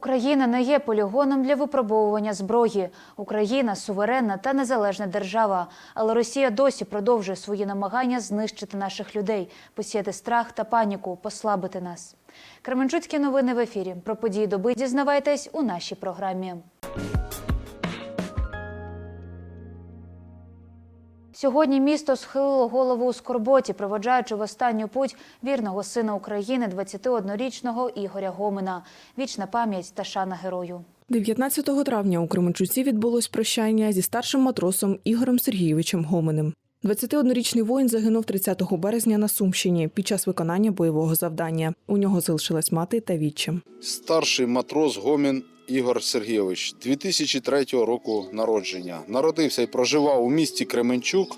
Україна не є полігоном для випробовування зброї. Україна суверенна та незалежна держава. Але Росія досі продовжує свої намагання знищити наших людей, посіяти страх та паніку, послабити нас. Кременчуцькі новини в ефірі. Про події доби дізнавайтесь у нашій програмі. Сьогодні місто схилило голову у скорботі, проводжаючи в останню путь вірного сина України, 21-річного Ігоря Гомина. Вічна пам'ять та шана герою. 19 травня у Кременчуці відбулось прощання зі старшим матросом Ігорем Сергійовичем Гоминим. 21-річний воїн загинув 30 березня на Сумщині під час виконання бойового завдання. У нього залишилась мати та відчим. Старший матрос Гомін Ігор Сергійович 2003 року народження. Народився і проживав у місті Кременчук.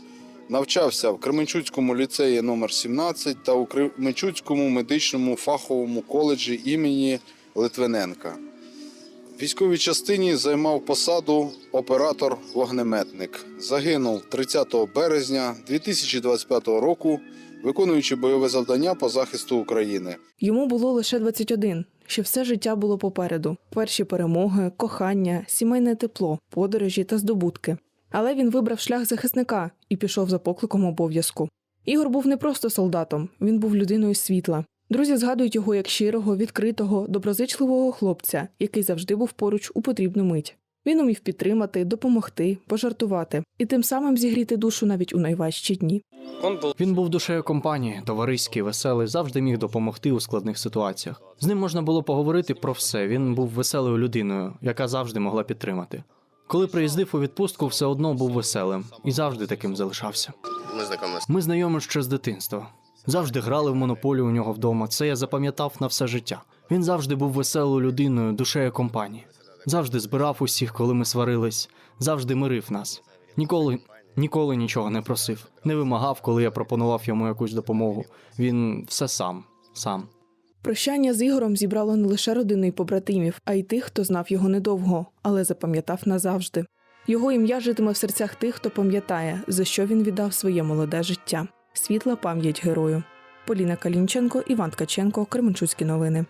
Навчався в Кременчуцькому ліцеї номер 17 та у Кременчуцькому медичному фаховому коледжі імені Литвиненка. В військовій частині займав посаду оператор-вогнеметник. Загинув 30 березня 2025 року, виконуючи бойове завдання по захисту України. Йому було лише 21. Ще все життя було попереду: перші перемоги, кохання, сімейне тепло, подорожі та здобутки. Але він вибрав шлях захисника і пішов за покликом обов'язку. Ігор був не просто солдатом, він був людиною світла. Друзі згадують його як щирого, відкритого, доброзичливого хлопця, який завжди був поруч у потрібну мить. Він умів підтримати, допомогти, пожартувати і тим самим зігріти душу навіть у найважчі дні. Він був душею компанії, товариський, веселий, завжди міг допомогти у складних ситуаціях. З ним можна було поговорити про все. Він був веселою людиною, яка завжди могла підтримати. Коли приїздив у відпустку, все одно був веселим і завжди таким залишався. Ми знайомі ще з дитинства. Завжди грали в монополію у нього вдома. Це я запам'ятав на все життя. Він завжди був веселою людиною, душею компанії. Завжди збирав усіх, коли ми сварились, завжди мирив нас. Ніколи, ніколи нічого не просив, не вимагав, коли я пропонував йому якусь допомогу. Він все сам, сам. Прощання з Ігорем зібрало не лише родину і побратимів, а й тих, хто знав його недовго, але запам'ятав назавжди. Його ім'я житиме в серцях тих, хто пам'ятає, за що він віддав своє молоде життя. Світла пам'ять герою. Поліна Калінченко, Іван Ткаченко, Кременчуцькі новини.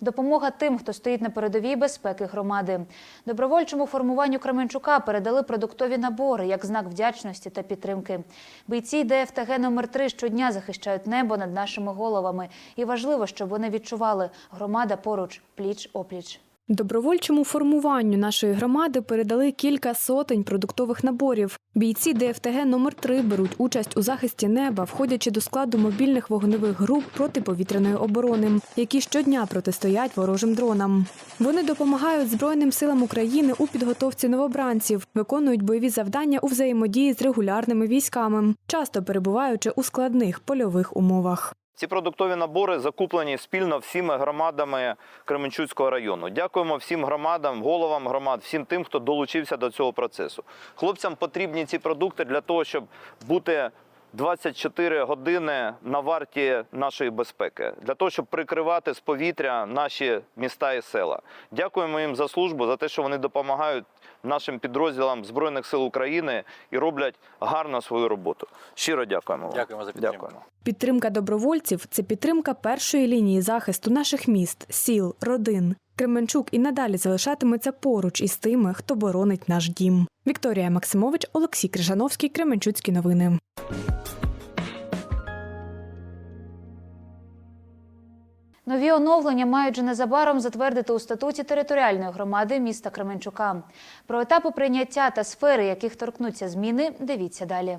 Допомога тим, хто стоїть на передовій безпеки громади. Добровольчому формуванню Кременчука передали продуктові набори як знак вдячності та підтримки. Бійці ДФТГ номер 3 щодня захищають небо над нашими головами. І важливо, щоб вони відчували громада поруч, пліч опліч. Добровольчому формуванню нашої громади передали кілька сотень продуктових наборів. Бійці ДФТГ номер 3 беруть участь у захисті неба, входячи до складу мобільних вогневих груп протиповітряної оборони, які щодня протистоять ворожим дронам. Вони допомагають Збройним силам України у підготовці новобранців, виконують бойові завдання у взаємодії з регулярними військами, часто перебуваючи у складних польових умовах. Ці продуктові набори закуплені спільно всіми громадами Кременчуцького району. Дякуємо всім громадам, головам громад, всім тим, хто долучився до цього процесу. Хлопцям потрібні ці продукти для того, щоб бути 24 години на варті нашої безпеки, для того, щоб прикривати з повітря наші міста і села. Дякуємо їм за службу, за те, що вони допомагають нашим підрозділам Збройних сил України і роблять гарно свою роботу. Щиро дякуємо. вам. Дякуємо за підтримку. Дякуємо. Підтримка добровольців це підтримка першої лінії захисту наших міст, сіл, родин. Кременчук і надалі залишатиметься поруч із тими, хто боронить наш дім. Вікторія Максимович, Олексій Крижановський, Кременчуцькі новини. Нові оновлення мають вже незабаром затвердити у статуті територіальної громади міста Кременчука. Про етапи прийняття та сфери, яких торкнуться зміни, дивіться далі.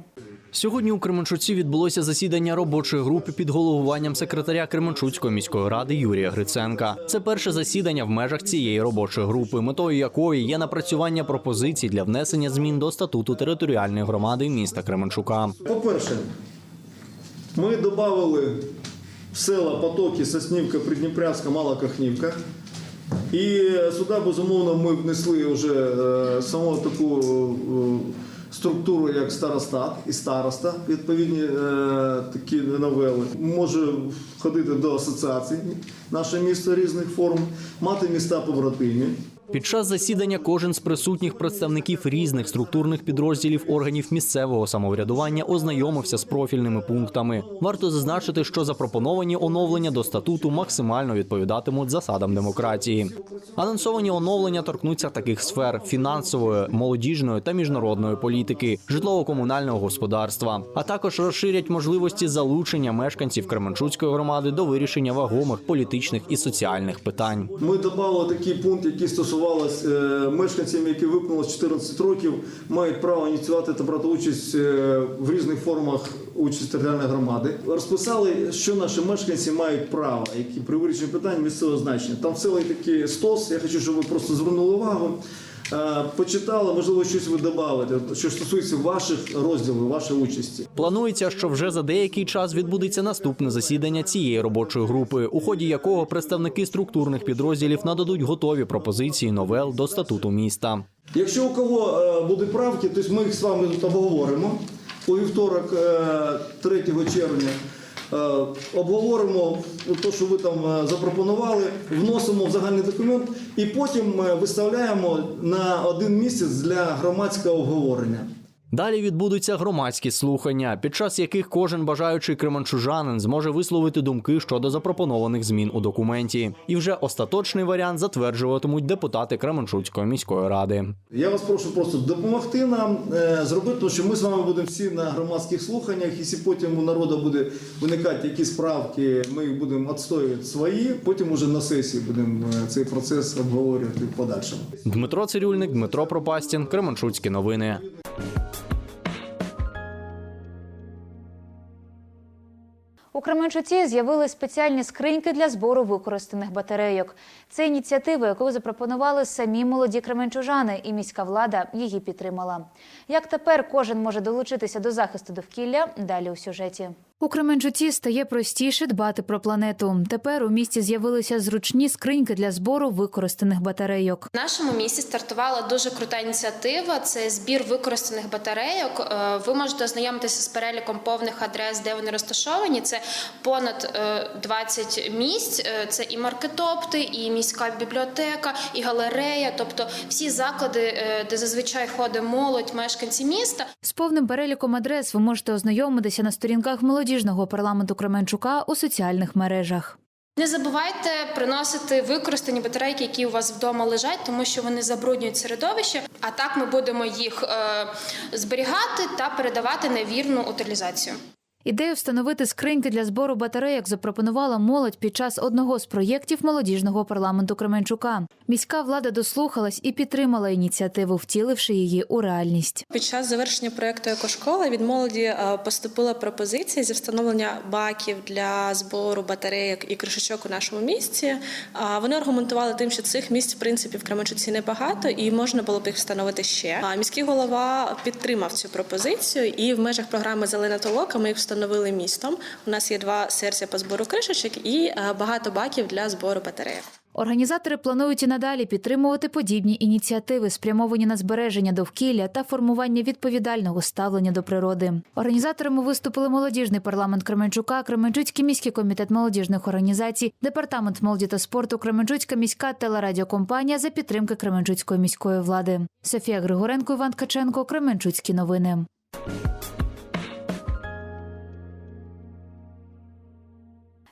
Сьогодні у Кременчуці відбулося засідання робочої групи під головуванням секретаря Кременчуцької міської ради Юрія Гриценка. Це перше засідання в межах цієї робочої групи, метою якої є напрацювання пропозицій для внесення змін до статуту територіальної громади міста Кременчука. По-перше, ми додали села Потоки, Соснівка, Придніпрянська, Малокахнівка. І сюди, безумовно, ми внесли вже е, саму таку е, структуру, як старостат і староста, відповідні е, такі новели. Може входити до асоціацій наше місто різних форм, мати міста побратимі. Під час засідання кожен з присутніх представників різних структурних підрозділів органів місцевого самоврядування ознайомився з профільними пунктами. Варто зазначити, що запропоновані оновлення до статуту максимально відповідатимуть засадам демократії. Анонсовані оновлення торкнуться таких сфер: фінансової, молодіжної та міжнародної політики, житлово-комунального господарства, а також розширять можливості залучення мешканців Кременчуцької громади до вирішення вагомих політичних і соціальних питань. Ми додали такий пункт, який стосувалось е, мешканців, які виповнилось 14 років, мають право ініціювати та брати участь е, в різних формах участі територіальної громади. Розписали, що наші мешканці мають право, які при вирішенні питань місцевого значення. Там цілий такий стос. Я хочу, щоб ви просто звернули увагу. Е, Почитали, можливо, щось ви додавите, що стосується ваших розділів, вашої участі. Планується, що вже за деякий час відбудеться наступне засідання цієї робочої групи, у ході якого представники структурних підрозділів нададуть готові пропозиції новел до статуту міста. Якщо у кого е, будуть правки, то ми їх з вами тут обговоримо. У вівторок, е, 3 червня, е, обговоримо те, що ви там е, запропонували, вносимо в загальний документ і потім е, виставляємо на один місяць для громадського обговорення. Далі відбудуться громадські слухання, під час яких кожен бажаючий кременчужанин зможе висловити думки щодо запропонованих змін у документі. І вже остаточний варіант затверджуватимуть депутати Кременчуцької міської ради. Я вас прошу просто допомогти нам е, зробити, тому що ми з вами будемо всі на громадських слуханнях. Якщо потім у народу буде виникати якісь правки, ми їх будемо відстоювати свої. Потім уже на сесії будемо е, цей процес обговорювати в подальшому. Дмитро Цирюльник, Дмитро Пропастін, Кременчуцькі новини. У Кременчуці з'явились спеціальні скриньки для збору використаних батарейок. Це ініціатива, яку запропонували самі молоді кременчужани, і міська влада її підтримала. Як тепер кожен може долучитися до захисту довкілля? Далі у сюжеті. У Кременчуці стає простіше дбати про планету. Тепер у місті з'явилися зручні скриньки для збору використаних батарейок. В нашому місті стартувала дуже крута ініціатива. Це збір використаних батарейок. Е, Ви можете ознайомитися з переліком повних адрес, де вони розташовані. Це понад е, 20 місць. Е, Це і маркетопти, і міська бібліотека, і галерея. Тобто всі заклади, е, де зазвичай ходить молодь, мешканці міста. З повним переліком адрес ви можете ознайомитися на сторінках молодіжного парламенту Кременчука у соціальних мережах. Не забувайте приносити використані батарейки, які у вас вдома лежать, тому що вони забруднюють середовище. А так ми будемо їх е, зберігати та передавати на вірну утилізацію. Ідею встановити скриньки для збору батарейок запропонувала молодь під час одного з проєктів молодіжного парламенту Кременчука. Міська влада дослухалась і підтримала ініціативу, втіливши її у реальність. Під час завершення проєкту «Екошкола» від молоді е, поступила пропозиція зі встановлення баків для збору батарейок і кришечок у нашому місті. А Вони аргументували тим, що цих місць в принципі в Кременчуці небагато і можна було б їх встановити ще. А міський голова підтримав цю пропозицію, і в межах програми Зелена толока ми їх встановили містом. У нас є два серця по збору кришечок і е, багато баків для збору батарейок. Організатори планують і надалі підтримувати подібні ініціативи, спрямовані на збереження довкілля та формування відповідального ставлення до природи. Організаторами виступили молодіжний парламент Кременчука, Кременчуцький міський комітет молодіжних організацій, департамент молоді та спорту, Кременчуцька міська телерадіокомпанія за підтримки Кременчуцької міської влади. Софія Григоренко, Іван Ткаченко, Кременчуцькі новини.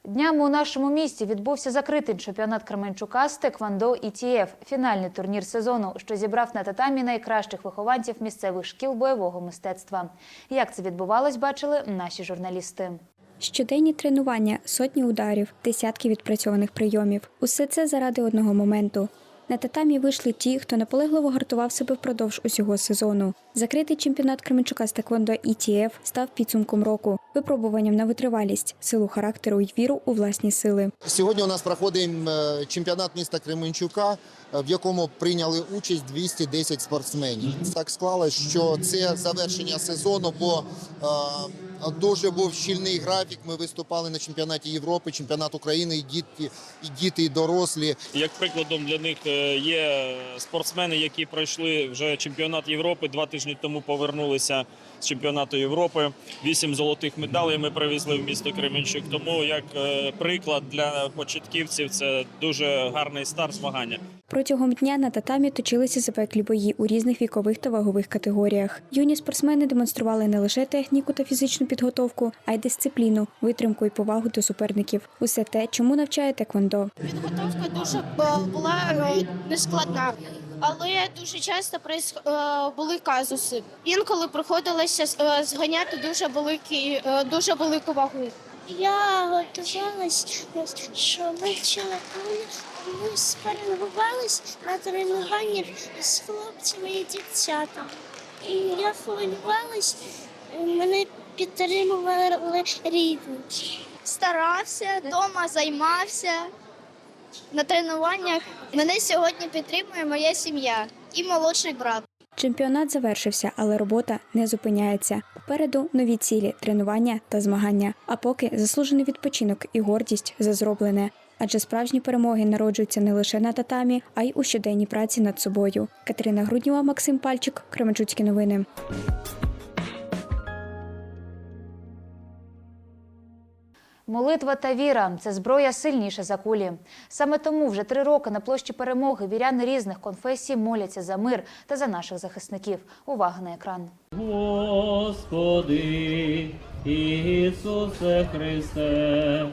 Днями у нашому місті відбувся закритий чемпіонат Кременчука з Теквандо ІТФ – фінальний турнір сезону, що зібрав на татамі найкращих вихованців місцевих шкіл бойового мистецтва. Як це відбувалось, бачили наші журналісти. Щоденні тренування, сотні ударів, десятки відпрацьованих прийомів. Усе це заради одного моменту. На татамі вийшли ті, хто наполегливо гартував себе впродовж усього сезону. Закритий чемпіонат Кременчука з Теквондо ETF став підсумком року, випробуванням на витривалість, силу характеру й віру у власні сили. Сьогодні у нас проходить е, чемпіонат міста Кременчука, в якому прийняли участь 210 спортсменів. Так склалось, що це завершення сезону, бо е, дуже був щільний графік. Ми виступали на чемпіонаті Європи, чемпіонат України, і діти, і діти, і дорослі. Як прикладом для них е, є спортсмени, які пройшли вже чемпіонат Європи, два тижні тому повернулися з чемпіонату Європи. Вісім золотих медалей ми привезли в місто Кременчук. Тому як е, приклад для початківців це дуже гарний старт змагання. Протягом дня на татамі точилися запеклі бої у різних вікових та вагових категоріях. Юні спортсмени демонстрували не лише техніку та фізичну підготовку, а й дисципліну, витримку і повагу до суперників. Усе те, чому навчає теквондо. Підготовка дуже е, була е, нескладна, але дуже часто е, були казуси. Інколи приходилося зганяти дуже великі, дуже велику вагу. Я готувалась, що ми вчили ми спарангувались на тренуванні з хлопцями і дівчатами. І я хвилювалась, мене підтримували рідні. Старався, вдома займався на тренуваннях. Мене сьогодні підтримує моя сім'я і молодший брат. Чемпіонат завершився, але робота не зупиняється. Попереду нові цілі, тренування та змагання. А поки заслужений відпочинок і гордість за зроблене. Адже справжні перемоги народжуються не лише на татамі, а й у щоденній праці над собою. Катерина Груднєва, Максим Пальчик, Кременчуцькі новини. Молитва та віра це зброя сильніша за кулі. Саме тому вже три роки на площі перемоги віряни різних конфесій моляться за мир та за наших захисників. Увага на екран. Господи, Ісусе Христе,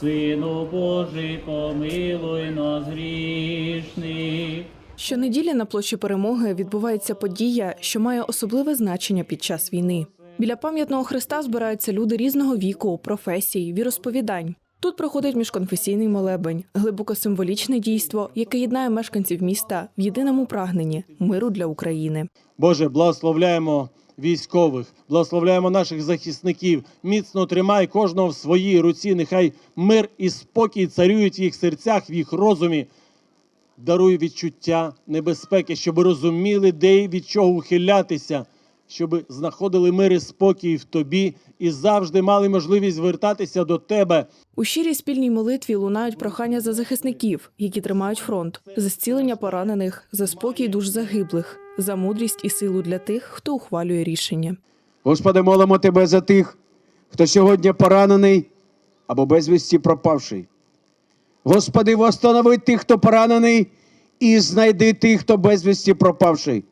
Сину Божий, помилуй нас грішних. Щонеділі на площі перемоги відбувається подія, що має особливе значення під час війни. Біля пам'ятного хреста збираються люди різного віку, професій, віросповідань. Тут проходить міжконфесійний молебень, глибоко символічне дійство, яке єднає мешканців міста в єдиному прагненні миру для України. Боже, благословляємо військових, благословляємо наших захисників. Міцно тримай кожного в своїй руці. Нехай мир і спокій царюють в їх серцях, в їх розумі. Даруй відчуття небезпеки, щоб розуміли, де і від чого ухилятися, щоб знаходили мир і спокій в тобі і завжди мали можливість звертатися до тебе. У щирій спільній молитві лунають прохання за захисників, які тримають фронт, за зцілення поранених, за спокій душ загиблих, за мудрість і силу для тих, хто ухвалює рішення. Господи, молимо Тебе за тих, хто сьогодні поранений або безвісті пропавший. Господи, восстанови тих, хто поранений, і знайди тих, хто безвісті пропавший.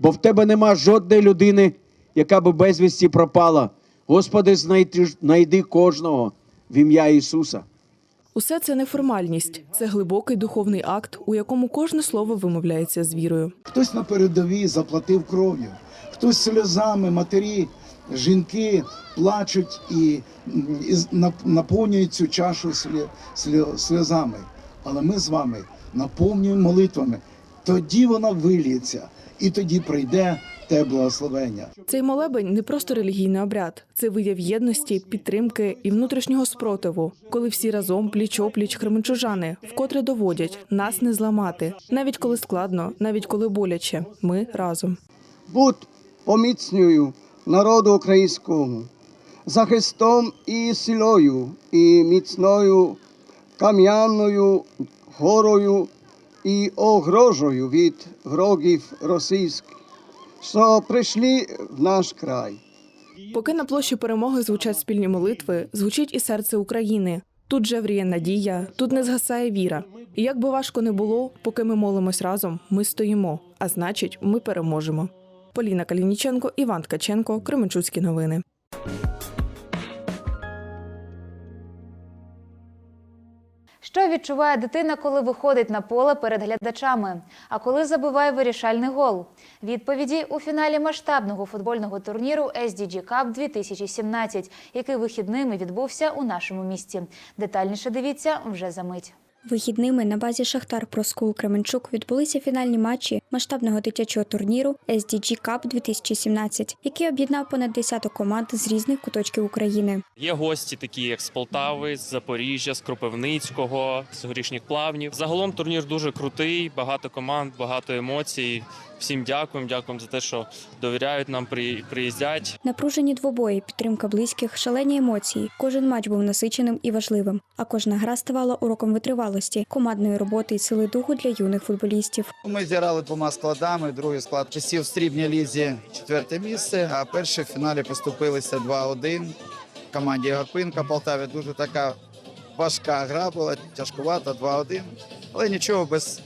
Бо в Тебе нема жодної людини, яка би безвісті пропала. Господи, знайди, знайди кожного в ім'я Ісуса. Усе це не формальність, це глибокий духовний акт, у якому кожне слово вимовляється з вірою. Хтось на передовій заплатив кров'ю, хтось сльозами, матері, жінки плачуть і, і наповнюють цю чашу сльозами. Але ми з вами наповнюємо молитвами. Тоді вона виліється, і тоді прийде те благословення. Цей молебень не просто релігійний обряд, це вияв єдності, підтримки і внутрішнього спротиву, коли всі разом пліч-опліч кременчужани вкотре доводять нас не зламати, навіть коли складно, навіть коли боляче. Ми разом. Будь поміцнюю народу українському, захистом і силою, і міцною кам'яною горою і огрожою від ворогів російських, що прийшли в наш край. Поки на площі перемоги звучать спільні молитви, звучить і серце України. Тут жевріє надія, тут не згасає віра. І як би важко не було, поки ми молимось разом, ми стоїмо. А значить, ми переможемо. Поліна Калініченко, Іван Ткаченко, Кременчуцькі новини. Що відчуває дитина, коли виходить на поле перед глядачами? А коли забиває вирішальний гол? Відповіді у фіналі масштабного футбольного турніру SDG Cup 2017, який вихідними відбувся у нашому місті. Детальніше дивіться вже за мить. Вихідними на базі Шахтар Проскул Кременчук відбулися фінальні матчі масштабного дитячого турніру SDG Cup 2017, який об'єднав понад десяток команд з різних куточків України. Є гості, такі як з Полтави, з Запоріжжя, з Кропивницького, з горішніх плавнів. Загалом турнір дуже крутий, багато команд, багато емоцій. Всім дякуємо, дякуємо за те, що довіряють нам, при- приїздять. Напружені двобої, підтримка близьких, шалені емоції. Кожен матч був насиченим і важливим, а кожна гра ставала уроком витривалості, командної роботи і сили духу для юних футболістів. Ми зіграли двома складами. Другий склад посів в срібній лізі четверте місце, а перші в фіналі поступилися 2-1 команді Гарпинка Полтаві. Дуже така важка гра була, тяжкувата, 2-1. Але нічого без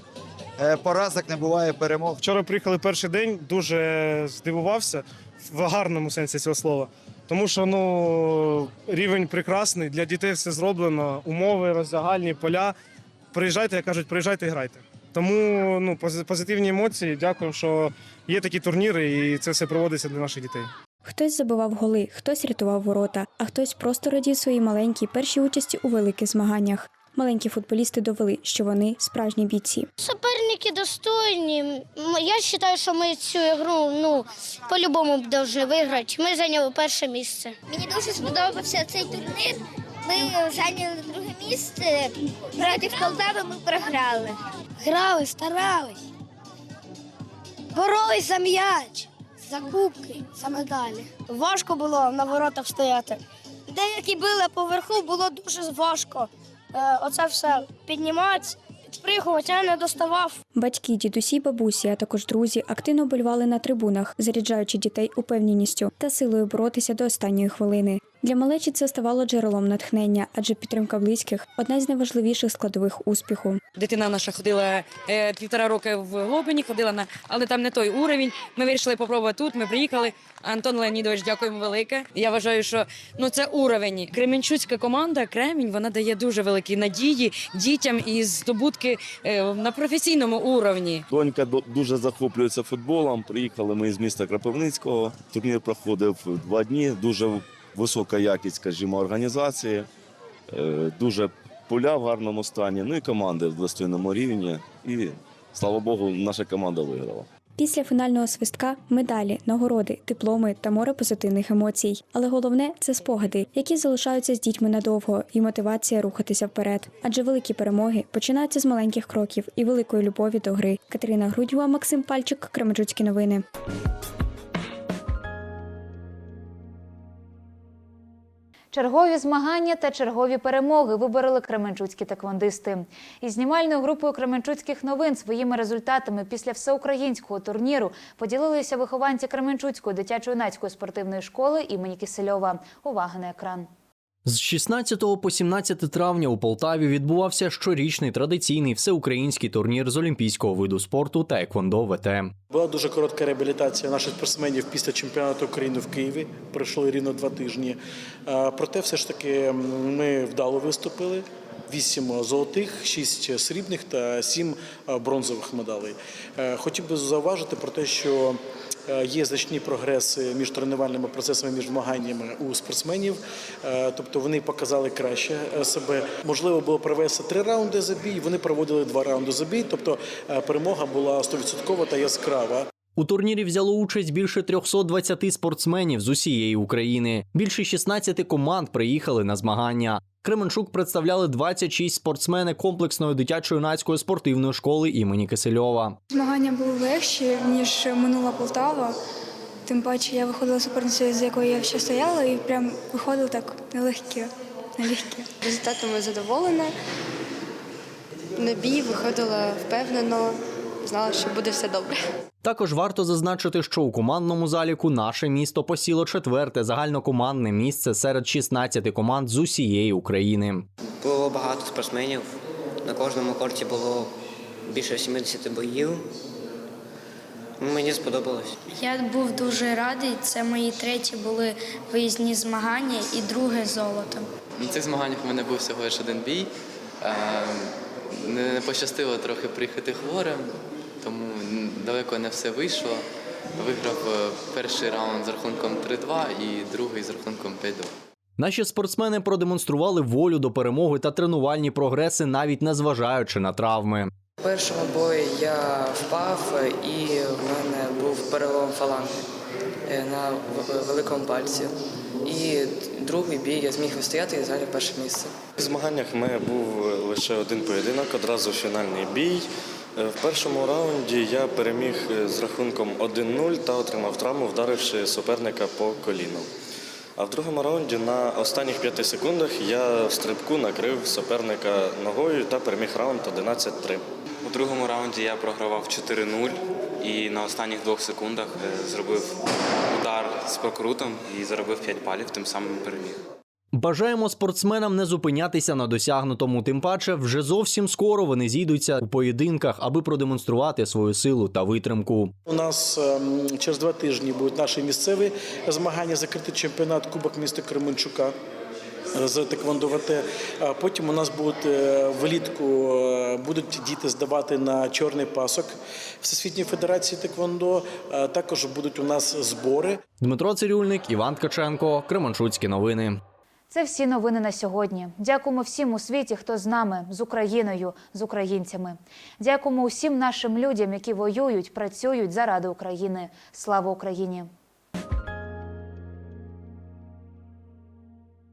Поразок не буває перемог. Вчора приїхали перший день, дуже здивувався в гарному сенсі цього слова. Тому що ну рівень прекрасний, для дітей все зроблено, умови, роздягальні, поля. Приїжджайте, як кажуть, приїжджайте і грайте. Тому ну, позитивні емоції. Дякую, що є такі турніри, і це все проводиться для наших дітей. Хтось забивав голи, хтось рятував ворота, а хтось просто радів своїй маленькій першій участі у великих змаганнях. Маленькі футболісти довели, що вони справжні бійці. Суперники достойні. Я вважаю, що ми цю ігру ну, по-любому повинні виграти. Ми зайняли перше місце. Мені дуже сподобався цей турнір. Ми зайняли друге місце. Проти Полтави ми програли. Грали, старались. Боролись за м'яч, за кубки, за медалі. Важко було на воротах стояти. Деякі били поверху, було дуже важко. Е, Оце все піднімати. підпригувати, я не доставав. Батьки, дідусі, бабусі, а також друзі активно болювали на трибунах, заряджаючи дітей упевненістю та силою боротися до останньої хвилини. Для малечі це ставало джерелом натхнення, адже підтримка близьких одна з найважливіших складових успіху. Дитина наша ходила е, півтора роки в Глобині, ходила на, але там не той уровень. Ми вирішили попробувати тут. Ми приїхали. Антон Леонідович, дякуємо велике. Я вважаю, що ну це уровень. Кременчуцька команда Кремінь вона дає дуже великі надії дітям і здобутки е, на професійному уровні. Донька до- дуже захоплюється футболом. Приїхали ми з міста Кропивницького. Турнір проходив два дні. Дуже висока якість, скажімо, організації, Е, дуже поля в гарному стані. Ну і команди в достойному рівні. І слава Богу, наша команда виграла. Після фінального свистка медалі, нагороди, дипломи та море позитивних емоцій. Але головне це спогади, які залишаються з дітьми надовго, і мотивація рухатися вперед. Адже великі перемоги починаються з маленьких кроків і великої любові до гри. Катерина Грудьова, Максим Пальчик, Кременчуцькі новини. Чергові змагання та чергові перемоги вибороли кременчуцькі таквондисти. Із знімальною групою Кременчуцьких новин своїми результатами після всеукраїнського турніру поділилися вихованці Кременчуцької дитячо-юнацької спортивної школи імені Кисельова. Увага на екран. З 16 по 17 травня у Полтаві відбувався щорічний традиційний всеукраїнський турнір з олімпійського виду спорту та еквондо ВТ. Була дуже коротка реабілітація наших спортсменів після чемпіонату України в Києві. Пройшло рівно два тижні. Е, Проте, все ж таки, ми вдало виступили. Вісім золотих, шість срібних та сім е, бронзових медалей. Е, Хотів би зауважити про те, що е, є значні прогреси між тренувальними процесами, між змаганнями у спортсменів. Тобто вони показали краще себе. Можливо було провести три раунди за бій. Вони проводили два раунди за бій. Тобто перемога була 100% та яскрава. У турнірі взяло участь більше 320 спортсменів з усієї України. Більше 16 команд приїхали на змагання. Кременчук представляли 26 спортсмени комплексної дитячо-юнацької спортивної школи імені Кисельова. Змагання були легші, ніж минула Полтава. Тим паче я виходила суперницею, з якою я ще стояла, і прям виходили так нелегкі. нелегкі. Результатами задоволена. На бій виходила впевнено, знала, що буде все добре. Також варто зазначити, що у командному заліку наше місто посіло четверте загальнокомандне місце серед 16 команд з усієї України. Було багато спортсменів. На кожному корті було більше 70 боїв. Мені сподобалось. Я був дуже радий. Це мої треті були виїзні змагання і друге золото. На цих змаганнях у мене був всього лише один бій. Е, Не пощастило трохи приїхати хворим, тому далеко не все вийшло. Виграв е, перший раунд з рахунком 3-2 і другий з рахунком 5-2. Наші спортсмени продемонстрували волю до перемоги та тренувальні прогреси, навіть незважаючи на травми. У першому бої я впав і в мене був перелом фаланги е, на великому пальці. І другий бій я зміг вистояти і зайняв перше місце. В змаганнях в мене був лише один поєдинок, одразу фінальний бій. Е, В першому раунді я переміг е, з рахунком 1-0 та отримав травму, вдаривши суперника по коліну. А в другому раунді на останніх п'яти секундах я в стрибку накрив суперника ногою та переміг раунд 11-3. У другому раунді я програвав 4-0 і на останніх двох секундах е, зробив удар з прокрутом і заробив 5 балів, тим самим переміг. Бажаємо спортсменам не зупинятися на досягнутому. Тим паче, вже зовсім скоро вони зійдуться у поєдинках, аби продемонструвати свою силу та витримку. У нас ем, через два тижні будуть наші місцеві змагання, закритий чемпіонат Кубок міста Кременчука. З А потім у нас будуть е, влітку е, будуть діти здавати на чорний пасок Всесвітньої федерації Теквондо. А Також будуть у нас збори. Дмитро Цирюльник, Іван Ткаченко, Кременчуцькі новини. Це всі новини на сьогодні. Дякуємо всім у світі, хто з нами, з Україною, з українцями. Дякуємо усім нашим людям, які воюють, працюють заради України. Слава Україні!